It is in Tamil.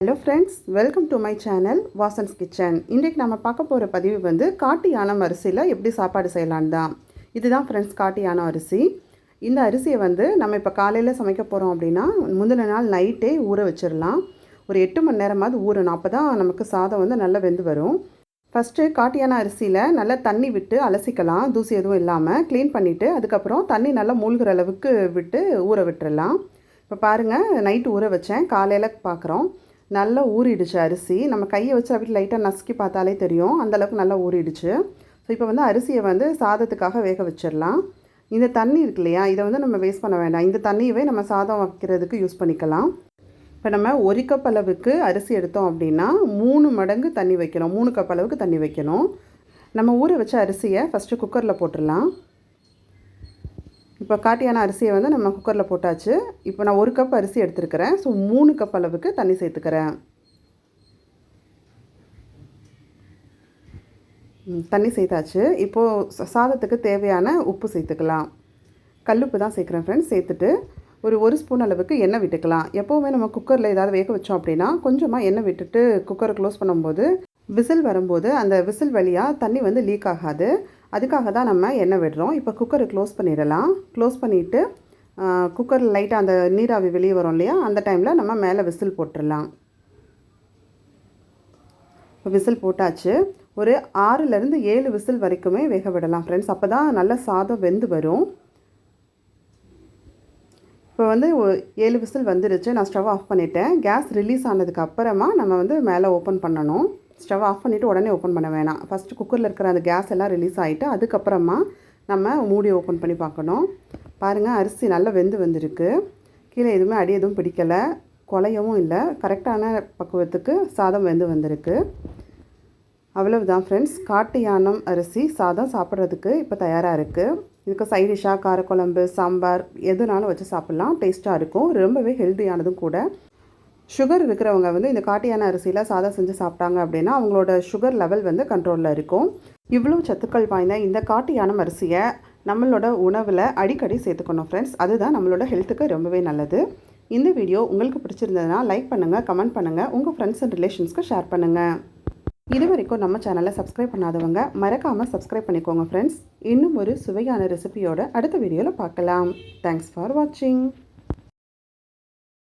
Hello friends welcome to my channel Vasans kitchen இன்றைக்கு நம்ம பார்க்க போகிற பதிவு வந்து காட்டு யானம் அரிசியில் எப்படி சாப்பாடு செய்யலான்னு தான். இதுதான் ஃப்ரெண்ட்ஸ் காட்டு யானம் அரிசி. இந்த அரிசியை வந்து நம்ம இப்போ காலையில் சமைக்க போகிறோம் அப்படின்னா முந்தின நாள் நைட்டே ஊற வச்சிடலாம். ஒரு எட்டு மணி நேரமாவது ஊறணும். அப்போ தான் நமக்கு சாதம் வந்து நல்லா வெந்து வரும். ஃபஸ்ட்டு காட்டியான அரிசியில் நல்லா தண்ணி விட்டு அலசிக்கலாம். தூசி எதுவும் இல்லாமல் க்ளீன் பண்ணிவிட்டு அதுக்கப்புறம் தண்ணி நல்லா மூழ்கிற அளவுக்கு விட்டு ஊற விட்டுறலாம். இப்போ பாருங்கள் நைட்டு ஊற வச்சேன். காலையில் பார்க்குறோம் நல்லா ஊறிடுச்சு அரிசி. நம்ம கையை வச்சு அப்படி லைட்டாக நசுக்கி பார்த்தாலே தெரியும். அந்தளவுக்கு நல்லா ஊறிடுச்சு. ஸோ இப்போ வந்து அரிசியை வந்து சாதத்துக்காக வேக வச்சிடலாம். இந்த தண்ணி இருக்கு இல்லையா? இதை வந்து நம்ம வேஸ்ட் பண்ண வேண்டாம். இந்த தண்ணியவே நம்ம சாதம் வைக்கிறதுக்கு யூஸ் பண்ணிக்கலாம். இப்போ நம்ம ஒரு கப் அளவுக்கு அரிசி எடுத்தோம் அப்படின்னா மூணு மடங்கு தண்ணி வைக்கணும். மூணு கப் அளவுக்கு தண்ணி வைக்கணும். நம்ம ஊற வச்ச அரிசியை ஃபஸ்ட்டு குக்கரில் போட்டுடலாம். இப்போ காட்டியான அரிசியை வந்து நம்ம குக்கரில் போட்டாச்சு. இப்போ நான் ஒரு கப் அரிசி எடுத்துருக்கிறேன். ஸோ மூணு கப் அளவுக்கு தண்ணி சேர்த்துக்கிறேன். தண்ணி சேர்த்தாச்சு. இப்போது சாதத்துக்கு தேவையான உப்பு சேர்த்துக்கலாம். கல்லுப்பு தான் சேர்க்குறேன் ஃப்ரெண்ட்ஸ் சேர்த்துட்டு ஒரு ஒரு ஸ்பூன் அளவுக்கு எண்ணெய் விட்டுக்கலாம். எப்போவுமே நம்ம குக்கரில் ஏதாவது வேக வச்சோம் அப்படின்னா கொஞ்சமாக எண்ணெய் விட்டுட்டு குக்கரை க்ளோஸ் பண்ணும்போது விசில் வரும்போது அந்த விசில் வழியாக தண்ணி வந்து லீக் ஆகாது. அதுக்காக தான் நம்ம எண்ணெய் விடுறோம். இப்போ குக்கரை க்ளோஸ் பண்ணிடலாம். க்ளோஸ் பண்ணிவிட்டு குக்கர் லைட்டாக அந்த நீராவி வெளியே வரும் இல்லையா? அந்த டைமில் நம்ம மேலே விசில் போட்டுடலாம். இப்போ விசில் போட்டாச்சு. ஒரு ஆறுலேருந்து ஏழு விசில் வரைக்குமே வேக விடலாம் ஃப்ரெண்ட்ஸ் அப்போ தான் நல்ல சாதம் வெந்து வரும். இப்போ வந்து ஏழு விசில் வந்துருச்சு. நான் ஸ்டவ் ஆஃப் பண்ணிவிட்டேன் கேஸ் ரிலீஸ் ஆனதுக்கு அப்புறமா நம்ம வந்து மேலே ஓப்பன் பண்ணணும். ஸ்டவ் ஆஃப் பண்ணிவிட்டு உடனே ஓப்பன் பண்ண வேணாம். ஃபஸ்ட்டு குக்கரில் இருக்கிற அந்த கேஸ் எல்லாம் ரிலீஸ் ஆகிட்டு அதுக்கப்புறமா நம்ம மூடி ஓப்பன் பண்ணி பார்க்கணும். பாருங்கள் அரிசி நல்லா வெந்து வந்திருக்கு. கீழே எதுவுமே அடி எதுவும் பிடிக்கலை. குலையவும் இல்லை. கரெக்டான பக்குவத்துக்கு சாதம் வெந்து வந்திருக்கு. அவ்வளவுதான் ஃப்ரெண்ட்ஸ் காட்டு யானம் அரிசி சாதம் சாப்பிட்றதுக்கு இப்போ தயாராக இருக்குது இதுக்கு சைடிஷாக காரக்குழம்பு சாம்பார் எதுனாலும் வச்சு சாப்பிட்லாம். டேஸ்ட்டாக இருக்கும். ரொம்பவே ஹெல்த்தியானதும் கூட. சுகர் இருக்கிறவங்க வந்து இந்த காட்டியான அரிசியில் சாதம் செஞ்சு சாப்பிட்டாங்க அப்படின்னா அவங்களோட சுகர் லெவல் வந்து கண்ட்ரோலில் இருக்கும். இவ்வளோ சத்துக்கள் வாய்ந்த இந்த காட்டியான அரிசியை நம்மளோட உணவில் அடிக்கடி சேர்த்துக்கணும் ஃப்ரெண்ட்ஸ் அதுதான் நம்மளோட ஹெல்த்துக்கு ரொம்பவே நல்லது. இந்த வீடியோ உங்களுக்கு பிடிச்சிருந்ததுன்னா லைக் பண்ணுங்கள் கமெண்ட் பண்ணுங்கள் உங்கள் ஃப்ரெண்ட்ஸ் அண்ட் ரிலேஷன்ஸ்க்கு ஷேர் பண்ணுங்கள் இது வரைக்கும் நம்ம சேனலை சப்ஸ்கிரைப் பண்ணாதவங்க மறக்காமல் சப்ஸ்கிரைப் பண்ணிக்கோங்க ஃப்ரெண்ட்ஸ் இன்னும் ஒரு சுவையான ரெசிபியோட அடுத்த வீடியோவில் பார்க்கலாம். தேங்க்ஸ் ஃபார் வாட்சிங்